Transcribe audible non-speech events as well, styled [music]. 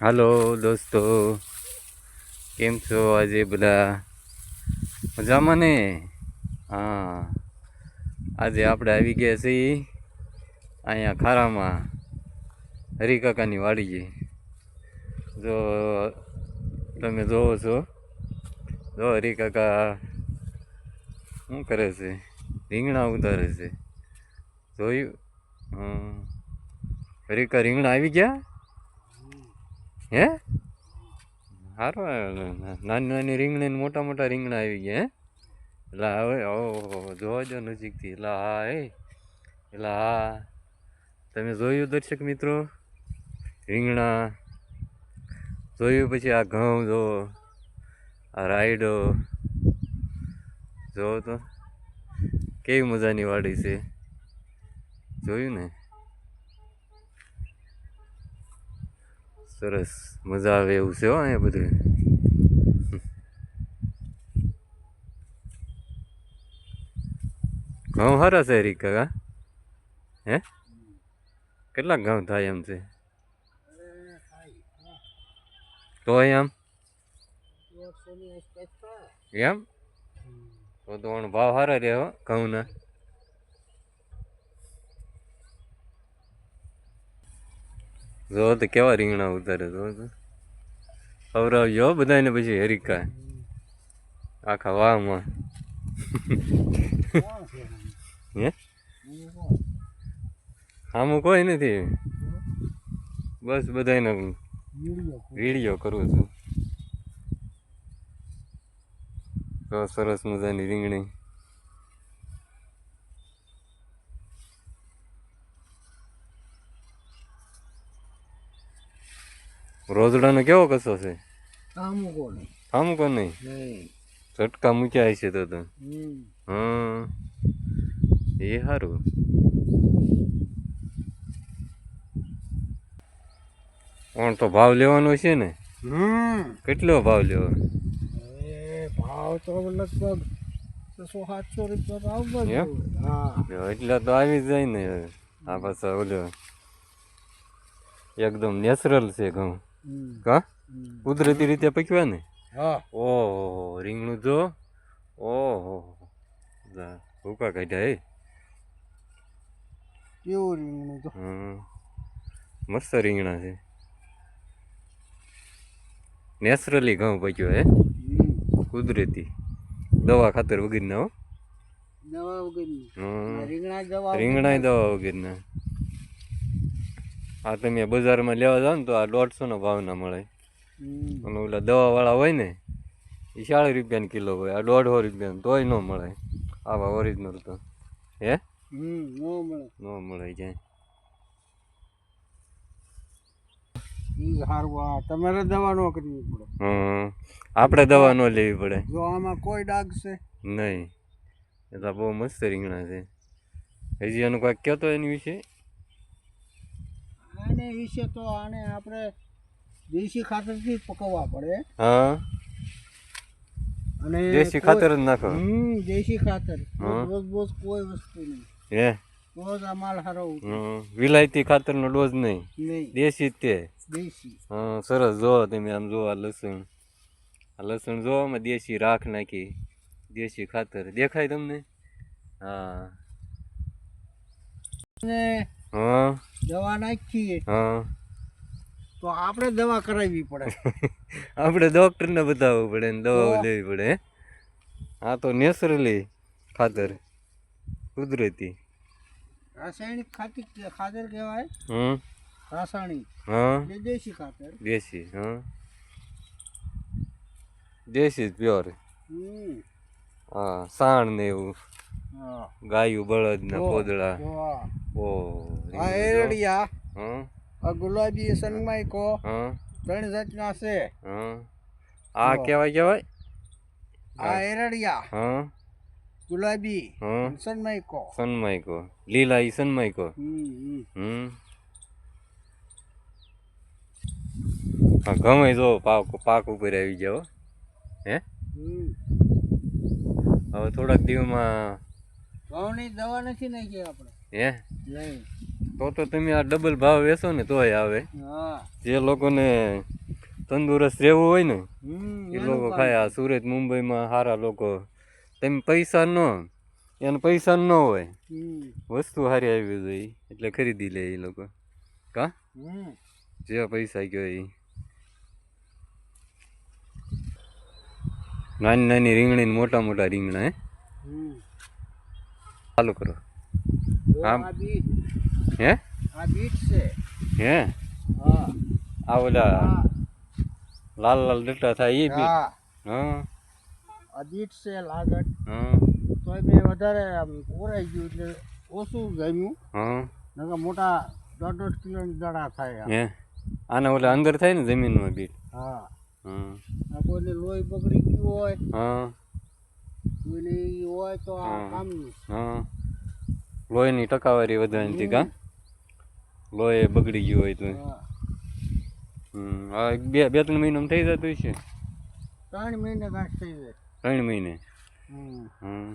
હાલો દોસ્તો, કેમ છો આજે બધા? મજામાં ને? હા, આજે આપણે આવી ગયા છીએ અહીંયા ખારામાં, હરિકાકાની વાડી જો, તમે જોવો છો. જો હરિકાકા, શું કરે છે? રીંગણા ઉતારે છે. જોયું? હરિકા રીંગણા આવી ગયા? હે? સારું નાની નાની રીંગણી મોટા મોટા રીંગણા આવી ગયા, હે? એટલે હવે જોવા જો નજીકથી. એટલે હા, એ. એટલે હા. તમે જોયું દર્શક મિત્રો? રીંગણા. જોયું પછી આ ઘઉં જો, આ રાયડો. જોવો તો. કેવી મજાની વાડી છે? જોયું ને? સરસ મજા આવે એવું છે હો અહીંયા બધું. ઘઉં સારા છે રીકા કાકા? હે? કેટલા ઘઉં થાય એમ છે? તો એમ એમ? તો તો પણ ભાવ સારા રહે હો ઘઉંના જો તો કેવા રીંગણા ઉતારે જો તો. ખવડાવજો બધાને પછી હેરિકા. આખા વાહમાં હે? આમાં કોઈ નથી. બસ બધાને વીડિયો કરું છું. સરસ મજાની રીંગણી. રોજડાનો કેવો કસો છે? આમું કોણ નહીં. ચટકા મૂક્યા છે તો તો. હમ. એ સારું પણ તો ભાવ લેવાનો છે ને? કેટલો ભાવ લેવો? એ ભાવ તો લગભગ છસો સાતસો રૂપિયા? હા. એટલે તો આવી જાય ને આ પાછા ઓલો એકદમ નેચરલ છે ઘઉં. કા? કુદરતી રીતે પકવ્યા ને? હા. ઓહો રીંગણું જો. ઓહો. ભૂકા કાઢ્યા એ કેવું રીંગણું તો. મસ્ત રીંગણા છે. નેચરલી ઘઉં પક્યો હે. કુદરતી. દવા ખાતર વગરના હો. દવા વગરની? હમ. રીંગણા દવા રીંગણા દવા વગરના. આ તમે બજારમાં લેવા જાઓ ને તો આ દોઢસો નો ભાવ ના મળે અને ઓલા દવાવાળા હોય ને એ ચાળીસ રૂપિયાનો કિલો હોય આ દોઢસો રૂપિયાનો તોય ન મળે. આવા ઓરિજિનલ તો. હે? હમ નો મળે. ન મળે જાય તમારે દવા ન કરવી પડે. હમ. આપણે દવા ન લેવી પડે. જો આમાં કોઈ છે? નહીં. એ તો બહુ મસ્ત રીંગણા છે. હજી એનું કાંઈક કહેતો એની વિશે? આને વિશે તો આને આપણે દેશી ખાતરથી જ પકવવા પડે. હા. અને દેશી ખાતર જ નાખો. હમ દેશી ખાતર. રોજ બોજ કોઈ વસ્તુ નહીં. હે. તો આ માલ હારો. વિલાયતી ખાતરનો ડોઝ નહીં. નહીં. દેશી તે. દેશી. હા સરસ. જો તમે આમ જો આ લસણ. આ લસણ જો આમાં દેશી રાખ નાખી. દેશી ખાતર. દેખાય તમને? હા. ને હા. દવા નાખીએ. હા. તો આપણે દવા કરાવવી પડે. [laughs] આપણે ડૉક્ટરને બતાવવું પડે ને દવાઓ? લેવી પડે? આ તો નેચરલી ખાતર કુદરતી. રાસાયણિક ખાતર ખાતર કહેવાય? હમ. રાસાયણિક. હા. દેશી ખાતર. દેશી હા. દેશી પ્યોર હા સાણ ને એવું. ગાયું બળદ ના પોદળા. આ. આ એરડિયા હા? આ ગુલાબી સનમાઈકો હા? ત્રણ જાતના છે. હા? આ. કેવાય કેવાય? આ એરડિયા હા? ગુલાબી હા? સનમાઈકો સનમાઈકો લીલા ઈ સનમાઈકો હમ હા ગમે જો પાક પાક ઉપર આવી જાવ હે. હવે થોડાક દિવસમાં ઘઉંની દવા નથી નાખી આપણે. હે? તો તો તમે આ ડબલ ભાવ વેચો ને તોય આવે. હા. જે લોકોને તંદુરસ્ત રહેવું હોય ને એ લોકો ખાય. આ સુરત મુંબઈમાં સારા લોકો. તેમ પૈસા ન એને પૈસા ન હોય. વસ્તુ સારી આવી જોઈએ એટલે ખરીદી લે એ લોકો. કા? જે જેવા પૈસા ગયો એ નાની નાની રીંગણી ને મોટા મોટા રીંગણા હે? ચાલુ કરો. આમ. હે? આ બીટ છે. હે? હા. આ ઓલા લાલ લાલ ડટ્ટા થાય એ બી હા. આ બીટ છે લાગત હા. તોય મેં વધારે આમ ઓરાઈ ગયું એટલે ઓછું ગમ્યું. હા. નકર મોટા દોઢ દોઢ કિલોની દડા થાય હે? આને ઓલા અંદર થાય ને જમીનમાં બીટ હા. હા. કોઈને લોહી બગડી ગયું હોય હા. કોઈને હોય તો આ હા. કામનું. હા. લોહીની ટકાવારી વધવાની કા? લોહી બગડી ગયું હોય તો. હા હમ બે બે ત્રણ મહિનામાં થઈ જતું છે ત્રણ મહિને ઘાસ થઈ જાય. ત્રણ મહિને? હમ.